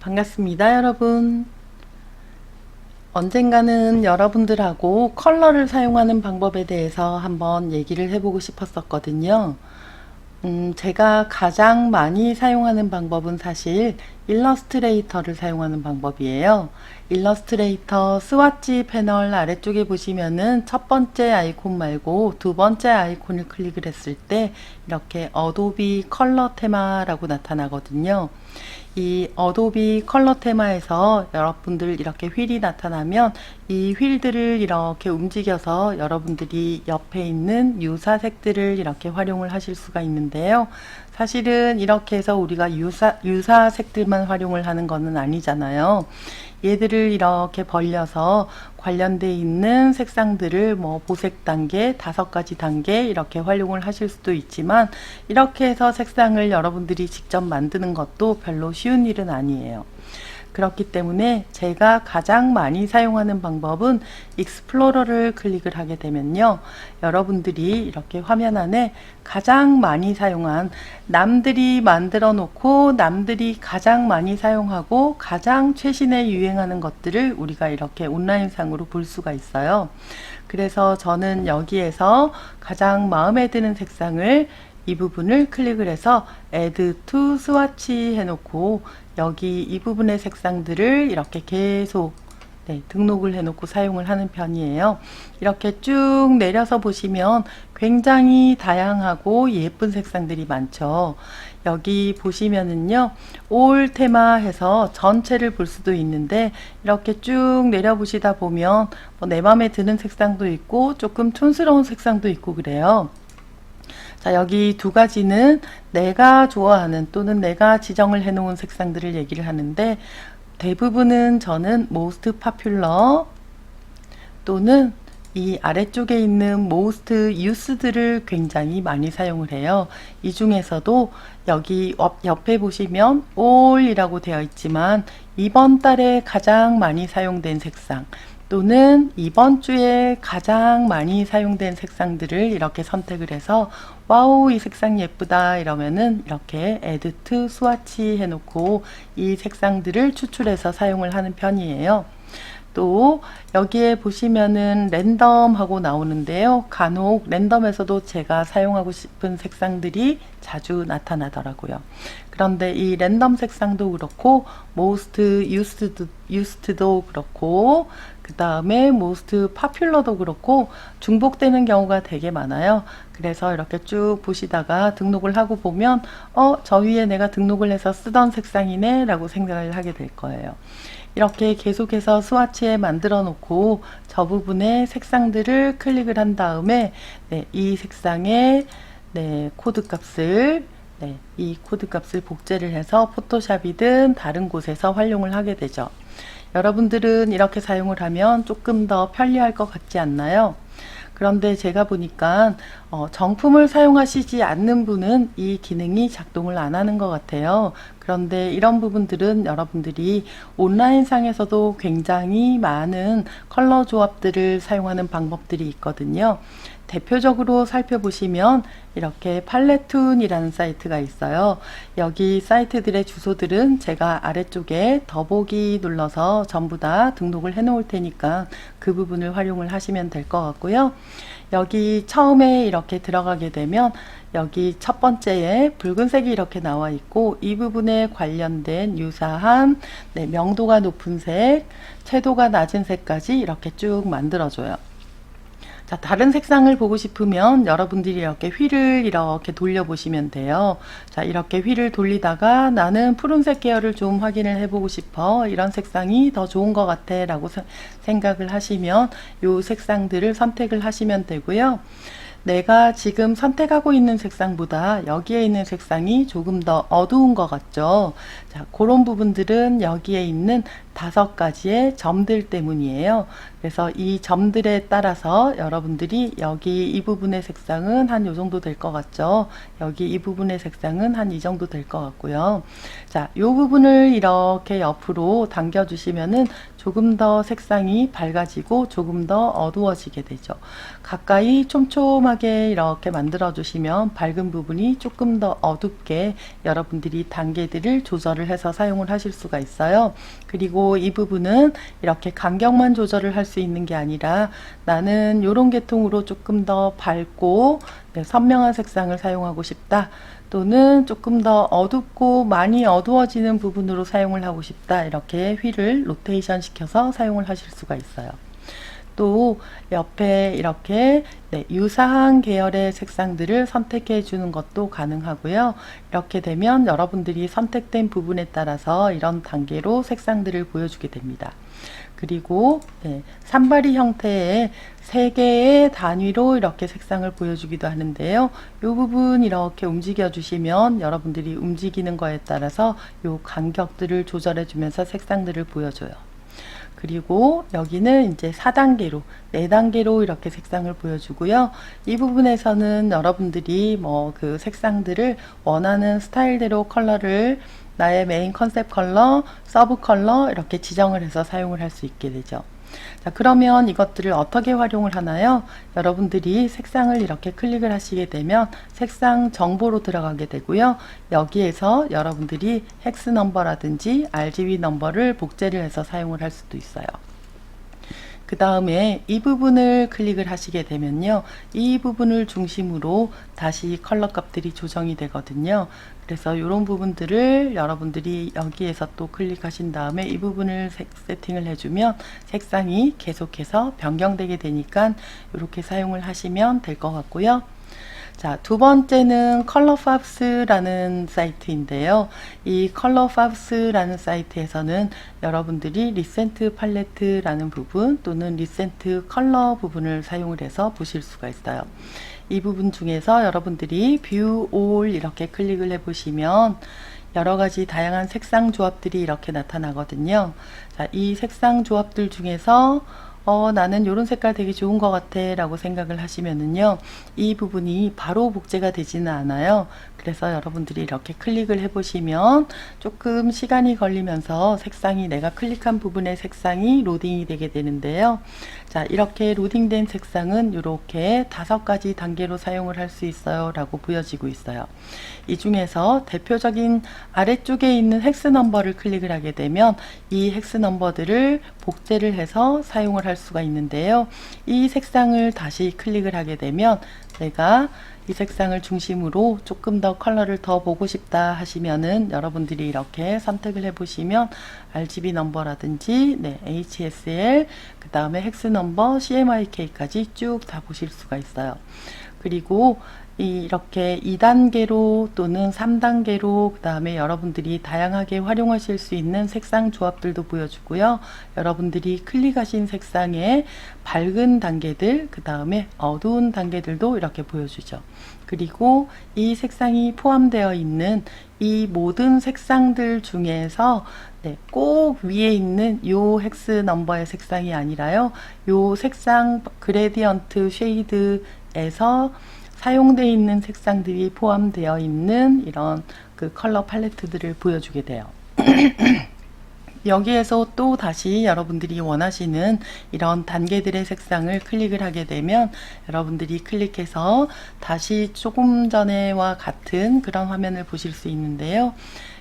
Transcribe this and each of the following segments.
반갑습니다, 여러분. 언젠가는 여러분들하고 컬러를 사용하는 방법에 대해서 한번 얘기를 해보고 싶었었거든요. 음, 제가 가장 많이 사용하는 방법은 사실 일러스트레이터를 사용하는 방법이에요. 일러스트레이터 스와치 패널 아래쪽에 보시면은 첫 번째 아이콘 말고 두 번째 아이콘을 클릭을 했을 때 이렇게 어도비 컬러 테마라고 나타나거든요. 이 어도비 컬러 테마에서 여러분들 이렇게 휠이 나타나면 이 휠들을 이렇게 움직여서 여러분들이 옆에 있는 유사색들을 이렇게 활용을 하실 수가 있는데요. 사실은 이렇게 해서 우리가 유사, 유사색들만 활용을 하는 것은 아니잖아요. 얘들을 이렇게 벌려서 관련돼 있는 색상들을 뭐 보색 단계, 다섯 가지 단계 이렇게 활용을 하실 수도 있지만 이렇게 해서 색상을 여러분들이 직접 만드는 것도 별로 쉬운 일은 아니에요. 그렇기 때문에 제가 가장 많이 사용하는 방법은 익스플로러를 클릭을 하게 되면요. 여러분들이 이렇게 화면 안에 가장 많이 사용한 남들이 만들어 놓고 남들이 가장 많이 사용하고 가장 최신에 유행하는 것들을 우리가 이렇게 온라인상으로 볼 수가 있어요. 그래서 저는 여기에서 가장 마음에 드는 색상을 이 부분을 클릭을 해서 Add to Swatch 해놓고 여기 이 부분의 색상들을 이렇게 계속 네, 등록을 해놓고 사용을 하는 편이에요. 이렇게 쭉 내려서 보시면 굉장히 다양하고 예쁜 색상들이 많죠. 여기 보시면은요, 올 테마 해서 전체를 볼 수도 있는데, 이렇게 쭉 내려보시다 보면, 뭐 내 마음에 드는 색상도 있고, 조금 촌스러운 색상도 있고 그래요. 자, 여기 두 가지는 내가 좋아하는 또는 내가 지정을 해놓은 색상들을 얘기를 하는데 대부분은 저는 most popular 또는 이 아래쪽에 있는 most used를 굉장히 많이 사용을 해요. 이 중에서도 여기 옆에 보시면 all이라고 되어 있지만 이번 달에 가장 많이 사용된 색상 또는 이번 주에 가장 많이 사용된 색상들을 이렇게 선택을 해서 와우 이 색상 예쁘다 이러면은 이렇게 to swatch 해놓고 이 색상들을 추출해서 사용을 하는 편이에요. 또 여기에 보시면은 랜덤 하고 나오는데요. 간혹 랜덤에서도 제가 사용하고 싶은 색상들이 자주 나타나더라고요. 그런데 이 랜덤 색상도 그렇고 most used, used도 그렇고 그 다음에 most popular도 그렇고 중복되는 경우가 되게 많아요. 그래서 이렇게 쭉 보시다가 등록을 하고 보면 어, 저 위에 내가 등록을 해서 쓰던 색상이네 라고 생각을 하게 될 거예요. 이렇게 계속해서 스와치에 만들어 놓고 저 부분에 색상들을 클릭을 한 다음에 네, 이 색상의 네, 코드 값을 네, 이 코드 값을 복제를 해서 포토샵이든 다른 곳에서 활용을 하게 되죠. 여러분들은 이렇게 사용을 하면 조금 더 편리할 것 같지 않나요? 그런데 제가 보니까 어, 정품을 사용하시지 않는 분은 이 기능이 작동을 안 하는 것 같아요. 그런데 이런 부분들은 여러분들이 온라인상에서도 굉장히 많은 컬러 조합들을 사용하는 방법들이 있거든요. 대표적으로 살펴보시면 이렇게 팔레툰이라는 사이트가 있어요. 여기 사이트들의 주소들은 제가 아래쪽에 더보기 눌러서 전부 다 등록을 해 놓을 테니까 그 부분을 활용을 하시면 될 것 같고요. 여기 처음에 이렇게 들어가게 되면 여기 첫 번째에 붉은색이 이렇게 나와 있고 이 부분에 관련된 유사한 네, 명도가 높은 색, 채도가 낮은 색까지 이렇게 쭉 만들어줘요. 자, 다른 색상을 보고 싶으면 여러분들이 이렇게 휠을 이렇게 돌려보시면 돼요. 자, 이렇게 휠을 돌리다가 나는 푸른색 계열을 좀 확인을 해보고 싶어. 이런 색상이 더 좋은 것 같아. 라고 생각을 하시면 이 색상들을 선택을 하시면 되고요. 내가 지금 선택하고 있는 색상보다 여기에 있는 색상이 조금 더 어두운 것 같죠. 자, 그런 부분들은 여기에 있는 다섯 가지의 점들 때문이에요. 그래서 이 점들에 따라서 여러분들이 여기 이 부분의 색상은 한 요 정도 될 것 같죠. 여기 이 부분의 색상은 한 이 정도 될 것 같고요. 자, 요 부분을 이렇게 옆으로 당겨 주시면은 조금 더 색상이 밝아지고 조금 더 어두워지게 되죠. 가까이 촘촘한 선명하게 이렇게 만들어 주시면 밝은 부분이 조금 더 어둡게 여러분들이 단계들을 조절을 해서 사용을 하실 수가 있어요. 그리고 이 부분은 이렇게 간격만 조절을 할 수 있는 게 아니라 나는 이런 계통으로 조금 더 밝고 네, 선명한 색상을 사용하고 싶다. 또는 조금 더 어둡고 많이 어두워지는 부분으로 사용을 하고 싶다. 이렇게 휠을 로테이션 시켜서 사용을 하실 수가 있어요. 또 옆에 이렇게 네, 유사한 계열의 색상들을 선택해 주는 것도 가능하고요. 이렇게 되면 여러분들이 선택된 부분에 따라서 이런 단계로 색상들을 보여주게 됩니다. 그리고 네, 산발이 형태의 세 개의 단위로 이렇게 색상을 보여주기도 하는데요. 이 부분 이렇게 움직여 주시면 여러분들이 움직이는 거에 따라서 이 간격들을 조절해 주면서 색상들을 보여줘요. 그리고 여기는 이제 4단계로, 4단계로 이렇게 색상을 보여주고요. 이 부분에서는 여러분들이 뭐 그 색상들을 원하는 스타일대로 컬러를 나의 메인 컨셉 컬러, 서브 컬러 이렇게 지정을 해서 사용을 할 수 있게 되죠. 자, 그러면 이것들을 어떻게 활용을 하나요? 여러분들이 색상을 이렇게 클릭을 하시게 되면 색상 정보로 들어가게 되고요. 여기에서 여러분들이 헥스 넘버라든지 RGB 넘버를 복제를 해서 사용을 할 수도 있어요. 그 다음에 이 부분을 클릭을 하시게 되면요. 이 부분을 중심으로 다시 컬러 값들이 조정이 되거든요. 그래서 이런 부분들을 여러분들이 여기에서 또 클릭하신 다음에 이 부분을 색, 세팅을 해주면 색상이 계속해서 변경되게 되니까 이렇게 사용을 하시면 될 것 같고요. 자, 두 번째는 컬러팝스라는 사이트인데요. 이 컬러팝스라는 사이트에서는 여러분들이 리센트 팔레트라는 부분 또는 리센트 컬러 부분을 사용을 해서 보실 수가 있어요. 이 부분 중에서 여러분들이 뷰 올 이렇게 클릭을 해 보시면 여러 가지 다양한 색상 조합들이 이렇게 나타나거든요. 자, 이 색상 조합들 중에서 어, 나는 이런 색깔 되게 좋은 것 같아 라고 생각을 하시면은요 이 부분이 바로 복제가 되지는 않아요. 그래서 여러분들이 이렇게 클릭을 해 보시면 조금 시간이 걸리면서 색상이 내가 클릭한 부분의 색상이 로딩이 되게 되는데요. 자 이렇게 로딩된 색상은 이렇게 다섯 가지 단계로 사용을 할 수 있어요 라고 보여지고 있어요. 이 중에서 대표적인 아래쪽에 있는 헥스 넘버를 클릭을 하게 되면 이 헥스 넘버들을 복제를 해서 사용을 할 수가 있는데요. 이 색상을 다시 클릭을 하게 되면 내가 이 색상을 중심으로 조금 더 컬러를 더 보고 싶다 하시면은 여러분들이 이렇게 선택을 해 보시면 RGB 넘버라든지 네, HSL 그 다음에 헥스 넘버 CMYK까지 쭉 다 보실 수가 있어요. 그리고 이렇게 2단계로 또는 3단계로 그 다음에 여러분들이 다양하게 활용하실 수 있는 색상 조합들도 보여주고요. 여러분들이 클릭하신 색상의 밝은 단계들 그 다음에 어두운 단계들도 이렇게 보여주죠. 그리고 이 색상이 포함되어 있는 이 모든 색상들 중에서 네, 꼭 위에 있는 요 헥스 넘버의 색상이 아니라요. 요 색상 그레디언트 쉐이드에서 사용되어 있는 색상들이 포함되어 있는 이런 그 컬러 팔레트들을 보여주게 돼요. 여기에서 또 다시 여러분들이 원하시는 이런 단계들의 색상을 클릭을 하게 되면 여러분들이 클릭해서 다시 조금 전에와 같은 그런 화면을 보실 수 있는데요.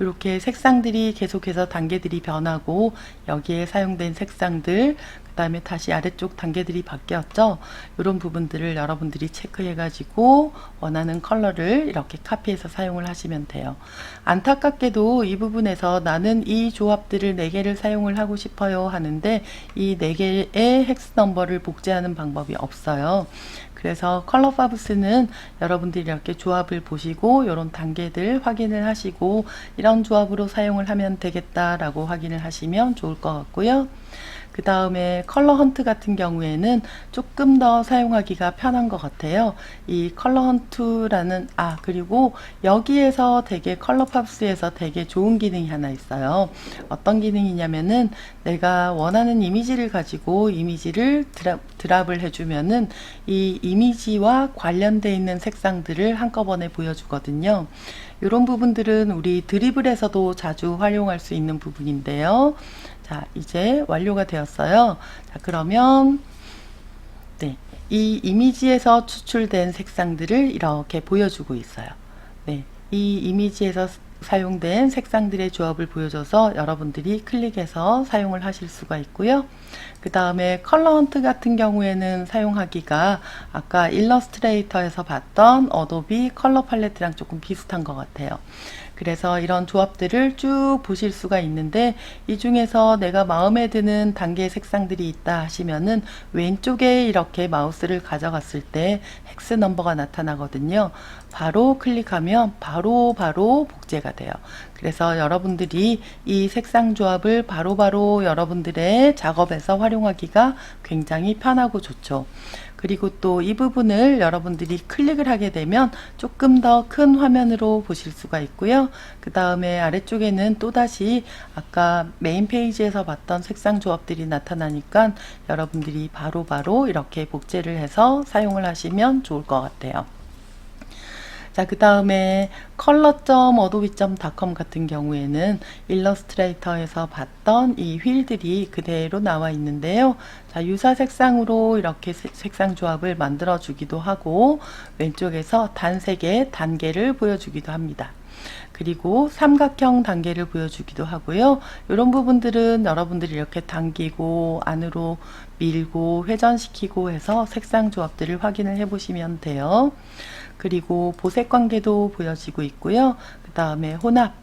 이렇게 색상들이 계속해서 단계들이 변하고 여기에 사용된 색상들 그 다음에 다시 아래쪽 단계들이 바뀌었죠. 이런 부분들을 여러분들이 체크해 가지고 원하는 컬러를 이렇게 카피해서 사용을 하시면 돼요. 안타깝게도 이 부분에서 나는 이 조합들을 4개를 사용을 하고 싶어요 하는데 이 4개의 헥스 넘버를 복제하는 방법이 없어요 그래서 컬러 파브스는 여러분들이 이렇게 조합을 보시고 이런 단계들 확인을 하시고 이런 조합으로 사용을 하면 되겠다라고 확인을 하시면 좋을 것 같고요. 그 다음에 컬러 헌트 같은 경우에는 조금 더 사용하기가 편한 것 같아요. 이 컬러 헌트라는 아 그리고 여기에서 되게 컬러 팝스에서 되게 좋은 기능이 하나 있어요. 어떤 기능이냐면은 내가 원하는 이미지를 가지고 이미지를 드랍, 드랍을 해주면은 이 이미지와 관련돼 있는 색상들을 한꺼번에 보여주거든요. 이런 부분들은 우리 드리블에서도 자주 활용할 수 있는 부분인데요. 자, 이제 완료가 되었어요. 자, 그러면 네, 이 이미지에서 추출된 색상들을 이렇게 보여주고 있어요. 네, 이 이미지에서 스- 사용된 색상들의 조합을 보여줘서 여러분들이 클릭해서 사용을 하실 수가 있고요. 그 다음에 컬러 헌트 같은 경우에는 사용하기가 아까 일러스트레이터에서 봤던 어도비 컬러 팔레트랑 조금 비슷한 것 같아요. 그래서 이런 조합들을 쭉 보실 수가 있는데 이 중에서 내가 마음에 드는 단계의 색상들이 있다 하시면은 왼쪽에 이렇게 마우스를 가져갔을 때 헥스 넘버가 나타나거든요. 바로 클릭하면 바로 바로 복제가 돼요. 그래서 여러분들이 이 색상 조합을 바로 바로 여러분들의 작업에서 활용하기가 굉장히 편하고 좋죠. 그리고 또 이 부분을 여러분들이 클릭을 하게 되면 조금 더 큰 화면으로 보실 수가 있고요. 그 다음에 아래쪽에는 또다시 아까 메인 페이지에서 봤던 색상 조합들이 나타나니까 여러분들이 바로바로 이렇게 복제를 해서 사용을 하시면 좋을 것 같아요. 자, 그 다음에 color.adobe.com 같은 경우에는 일러스트레이터에서 봤던 이 휠들이 그대로 나와 있는데요. 자, 유사 색상으로 이렇게 세- 색상 조합을 만들어 주기도 하고 왼쪽에서 단색의 단계를 보여주기도 합니다. 그리고 삼각형 단계를 보여주기도 하고요. 이런 부분들은 여러분들이 이렇게 당기고 안으로 밀고 회전시키고 해서 색상 조합들을 확인을 해 보시면 돼요. 그리고 보색 관계도 보여지고 있고요. 그 다음에 혼합,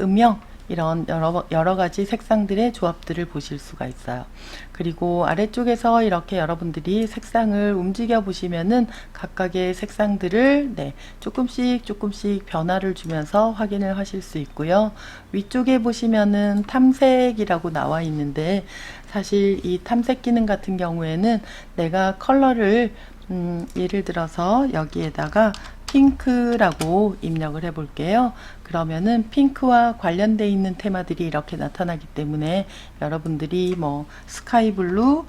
음영, 이런 여러, 여러 가지 색상들의 조합들을 보실 수가 있어요. 그리고 아래쪽에서 이렇게 여러분들이 색상을 움직여 보시면은 각각의 색상들을 네, 조금씩 조금씩 변화를 주면서 확인을 하실 수 있고요. 위쪽에 보시면은 탐색이라고 나와 있는데 사실 이 탐색 기능 같은 경우에는 내가 컬러를 음, 예를 들어서 여기에다가 핑크라고 입력을 해 볼게요. 그러면은 핑크와 관련돼 있는 테마들이 이렇게 나타나기 때문에 여러분들이 뭐 스카이 블루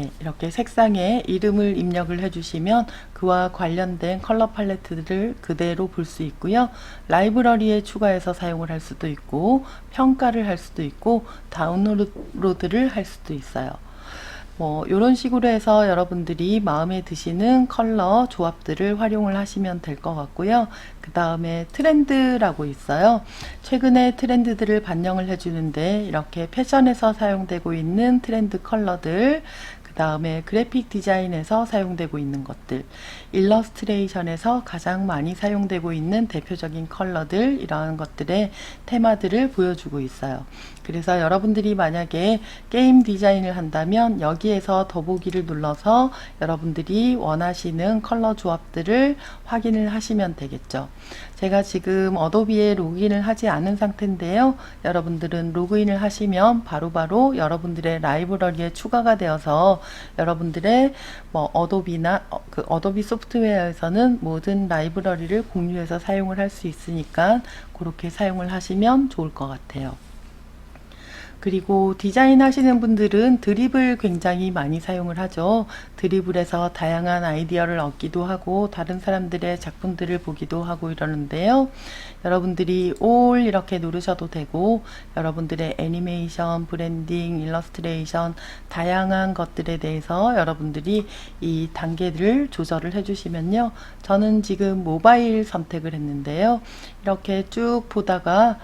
네, 이렇게 색상에 이름을 입력을 해주시면 그와 관련된 컬러 팔레트들을 그대로 볼 수 있고요. 라이브러리에 추가해서 사용을 할 수도 있고 평가를 할 수도 있고 다운로드를 할 수도 있어요. 뭐 이런 식으로 해서 여러분들이 마음에 드시는 컬러 조합들을 활용을 하시면 될 것 같고요. 그 다음에 트렌드라고 있어요. 최근에 트렌드들을 반영을 해주는데 이렇게 패션에서 사용되고 있는 트렌드 컬러들 그 다음에 그래픽 디자인에서 사용되고 있는 것들, 일러스트레이션에서 가장 많이 사용되고 있는 대표적인 컬러들, 이러한 것들의 테마들을 보여주고 있어요. 그래서 여러분들이 만약에 게임 디자인을 한다면 여기에서 더보기를 눌러서 여러분들이 원하시는 컬러 조합들을 확인을 하시면 되겠죠. 제가 지금 어도비에 로그인을 하지 않은 상태인데요. 여러분들은 로그인을 하시면 바로바로 여러분들의 라이브러리에 추가가 되어서 여러분들의 뭐 어도비나 어, 그 어도비 소프트웨어에서는 모든 라이브러리를 공유해서 사용을 할 수 있으니까 그렇게 사용을 하시면 좋을 것 같아요. 그리고 디자인 하시는 분들은 드립을 굉장히 많이 사용을 하죠. 드리블에서 다양한 아이디어를 얻기도 하고 다른 사람들의 작품들을 보기도 하고 이러는데요. 여러분들이 올 이렇게 누르셔도 되고 여러분들의 애니메이션, 브랜딩, 일러스트레이션 다양한 것들에 대해서 여러분들이 이 단계를 조절을 해주시면요. 저는 지금 모바일 선택을 했는데요. 이렇게 쭉 보다가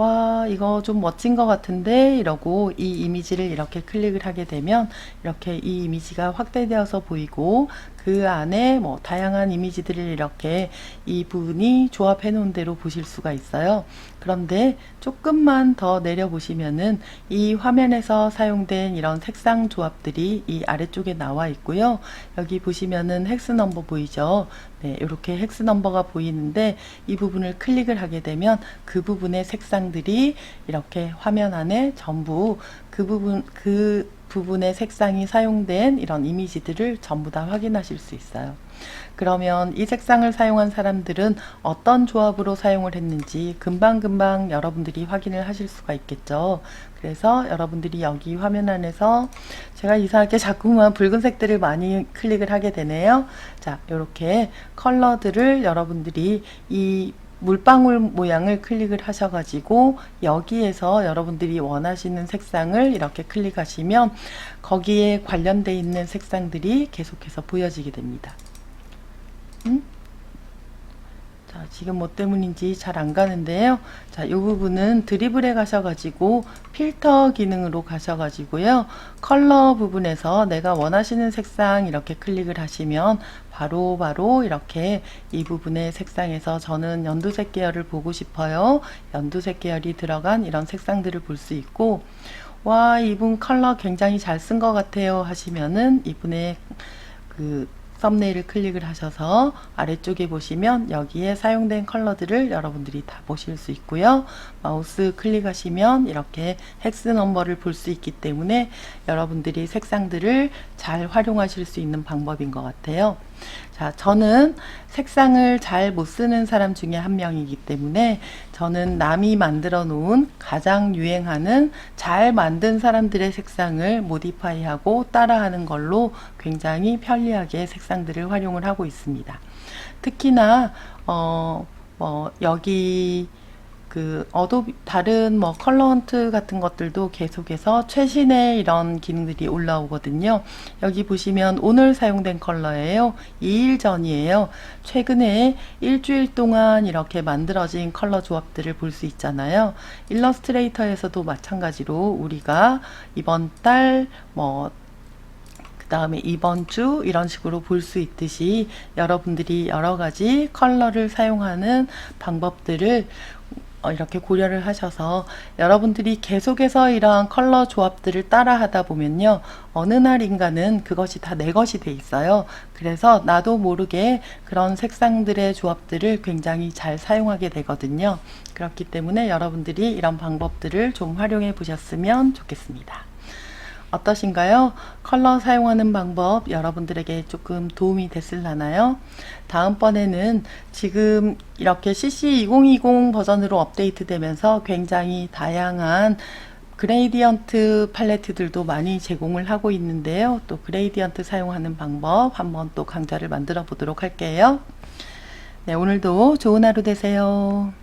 와, 이거 좀 멋진 것 같은데? 이러고 이 이미지를 이렇게 클릭을 하게 되면 이렇게 이 이미지가 확대되어서 보이고 그 안에 뭐 다양한 이미지들을 이렇게 이 부분이 조합해 놓은 대로 보실 수가 있어요. 그런데 조금만 더 내려 보시면은 이 화면에서 사용된 이런 색상 조합들이 이 아래쪽에 나와 있고요. 여기 보시면은 헥스 넘버 보이죠? 네, 이렇게 헥스 넘버가 보이는데 이 부분을 클릭을 하게 되면 그 부분의 색상들이 이렇게 화면 안에 전부 그 부분 그 부분의 색상이 사용된 이런 이미지들을 전부 다 확인하실 수 있어요. 그러면 이 색상을 사용한 사람들은 어떤 조합으로 사용을 했는지 금방금방 여러분들이 확인을 하실 수가 있겠죠. 그래서 여러분들이 여기 화면 안에서 제가 이상하게 자꾸만 붉은색들을 많이 클릭을 하게 되네요. 자, 이렇게 컬러들을 여러분들이 이 물방울 모양을 클릭을 하셔가지고 여기에서 여러분들이 원하시는 색상을 이렇게 클릭하시면 거기에 관련돼 있는 색상들이 계속해서 보여지게 됩니다. 음? 자, 지금 뭐 때문인지 잘 안 가는데요. 자, 이 부분은 드리블에 가셔가지고 필터 기능으로 가셔가지고요. 컬러 부분에서 내가 원하시는 색상 이렇게 클릭을 하시면 바로 바로 이렇게 이 부분의 색상에서 저는 연두색 계열을 보고 싶어요. 연두색 계열이 들어간 이런 색상들을 볼 수 있고 와, 이분 컬러 굉장히 잘 쓴 것 같아요 하시면은 이분의 그 썸네일을 클릭을 하셔서 아래쪽에 보시면 여기에 사용된 컬러들을 여러분들이 다 보실 수 있고요. 마우스 클릭하시면 이렇게 헥스 넘버를 볼 수 있기 때문에 여러분들이 색상들을 잘 활용하실 수 있는 방법인 것 같아요. 자, 저는 색상을 잘 못 쓰는 사람 중에 한 명이기 때문에 저는 남이 만들어 놓은 가장 유행하는 잘 만든 사람들의 색상을 모디파이하고 따라하는 걸로 굉장히 편리하게 색상들을 활용을 하고 있습니다. 특히나 어, 뭐 여기 그 어도비 다른 뭐 컬러 헌트 같은 것들도 계속해서 최신의 이런 기능들이 올라오거든요. 여기 보시면 오늘 사용된 컬러예요. 2일 전이에요. 최근에 일주일 동안 이렇게 만들어진 컬러 조합들을 볼 수 있잖아요. 일러스트레이터에서도 마찬가지로 우리가 이번 달뭐 그 다음에 이번 주 이런 식으로 볼 수 있듯이 여러분들이 여러 가지 컬러를 사용하는 방법들을 어, 이렇게 고려를 하셔서 여러분들이 계속해서 이러한 컬러 조합들을 따라 하다 보면요. 어느 날인가는 그것이 다 내 것이 돼 있어요. 그래서 나도 모르게 그런 색상들의 조합들을 굉장히 잘 사용하게 되거든요. 그렇기 때문에 여러분들이 이런 방법들을 좀 활용해 보셨으면 좋겠습니다. 어떠신가요? 컬러 사용하는 방법 여러분들에게 조금 도움이 됐을라나요? 다음번에는 지금 이렇게 CC 2020 버전으로 업데이트 되면서 굉장히 다양한 그레이디언트 팔레트들도 많이 제공을 하고 있는데요. 또 그레이디언트 사용하는 방법 한번 또 강좌를 만들어 보도록 할게요. 네, 오늘도 좋은 하루 되세요.